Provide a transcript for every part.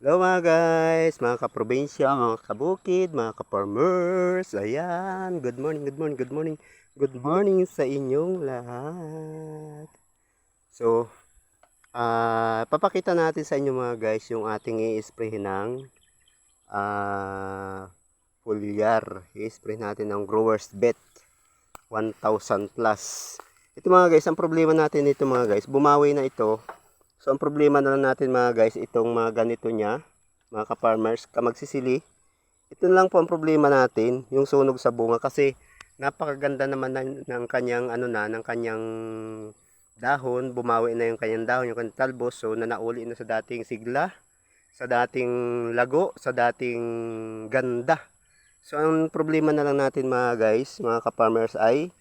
Hello mga guys, mga kaprobinsya, mga kabukid, mga kaparmers. Ayan, good morning, good morning, good morning. Good morning sa inyong lahat. So, ah papakita natin sa inyo mga guys yung ating i-spray ng ah foliar. I-spray natin ng Growers Bet 1000 plus. Ito mga guys, ang problema natin ito mga guys, bumawi na ito So, ang problema na lang natin mga guys, itong mga ganito niya, mga ka-farmers, kamagsisili. Ito lang po ang problema natin, yung sunog sa bunga kasi napakaganda naman ng, ng kanyang ano na, ng kanyang dahon, bumawi na yung kanyang dahon, yung kanyang talbos, so nanauli na sa dating sigla, sa dating lago, sa dating ganda. So, ang problema na lang natin mga guys, mga ka-farmers ay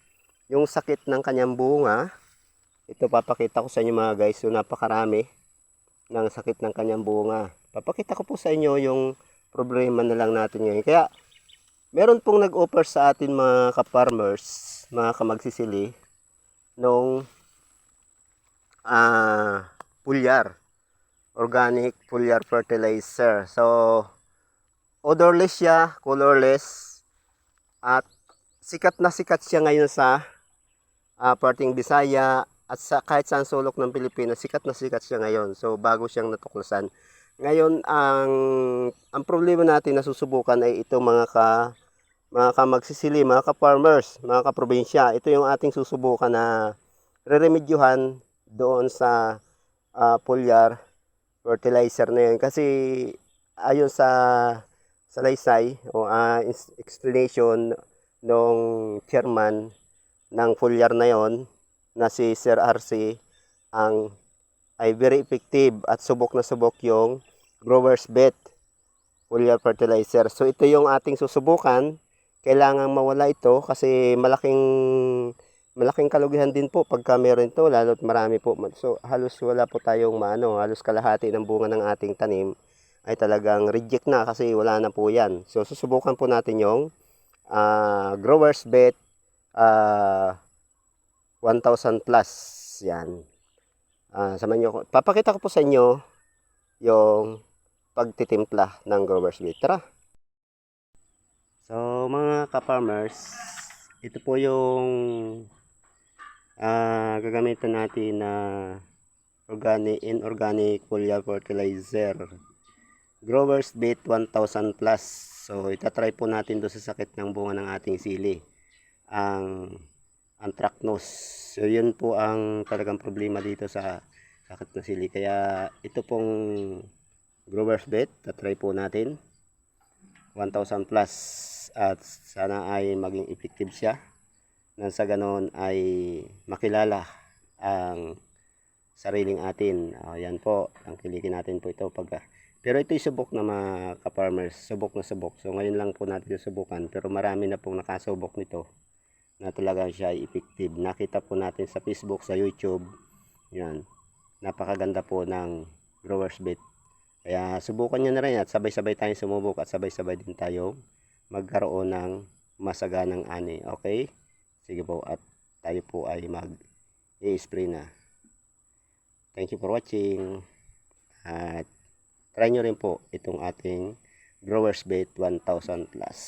yung sakit ng kanyang bunga, ito papakita ko sa inyo mga guys, yung napakarami ng sakit ng kanyang bunga. Papakita ko po sa inyo yung problema na lang natin ngayon. Kaya meron pong nag-offer sa atin mga ka-farmers, mga kamagsisili, nung ah pulyar, organic pulyar fertilizer. So, odorless siya, colorless, at sikat na sikat siya ngayon sa ah, parting Bisaya, at sa kahit saan sulok ng Pilipinas, sikat na sikat siya ngayon. So bago siyang natuklasan. Ngayon ang ang problema natin na susubukan ay ito mga ka mga kamagsisili, mga ka-farmers, mga ka-probinsya. Ito yung ating susubukan na re-remedyuhan doon sa uh, foliar fertilizer na yun. Kasi ayon sa sa laysay o uh, explanation ng chairman ng foliar na yon na si Sir RC ang ay very effective at subok na subok yung growers bet foliar fertilizer. So ito yung ating susubukan. Kailangan mawala ito kasi malaking malaking kalugihan din po pagka meron ito lalo't marami po. So halos wala po tayong maano, halos kalahati ng bunga ng ating tanim ay talagang reject na kasi wala na po yan. So susubukan po natin yung uh, growers bet uh, 1,000 plus. Yan. Uh, samahan nyo ko. Papakita ko po sa inyo yung pagtitimpla ng growers bait. Tara! So, mga ka-farmers, ito po yung uh, gagamitan natin na organic, inorganic foliar fertilizer. Growers bait 1,000 plus. So, itatry po natin do sa sakit ng bunga ng ating sili. Ang anthracnose. So yun po ang talagang problema dito sa sakit ng sili. Kaya ito pong growers bet, tatry po natin. 1,000 plus at sana ay maging effective siya. Nang sa ganon ay makilala ang sariling atin. Uh, yan po, ang kilikin natin po ito pag pero ito yung subok na mga ka-farmers, subok na subok. So ngayon lang po natin subukan pero marami na pong nakasubok nito na talagang siya ay effective. Nakita po natin sa Facebook, sa YouTube. Yan. Napakaganda po ng growers bait. Kaya subukan nyo na rin at sabay-sabay tayong sumubok at sabay-sabay din tayo magkaroon ng masaganang ani. Okay? Sige po at tayo po ay mag i-spray na. Thank you for watching. At try nyo rin po itong ating growers bait 1000 plus.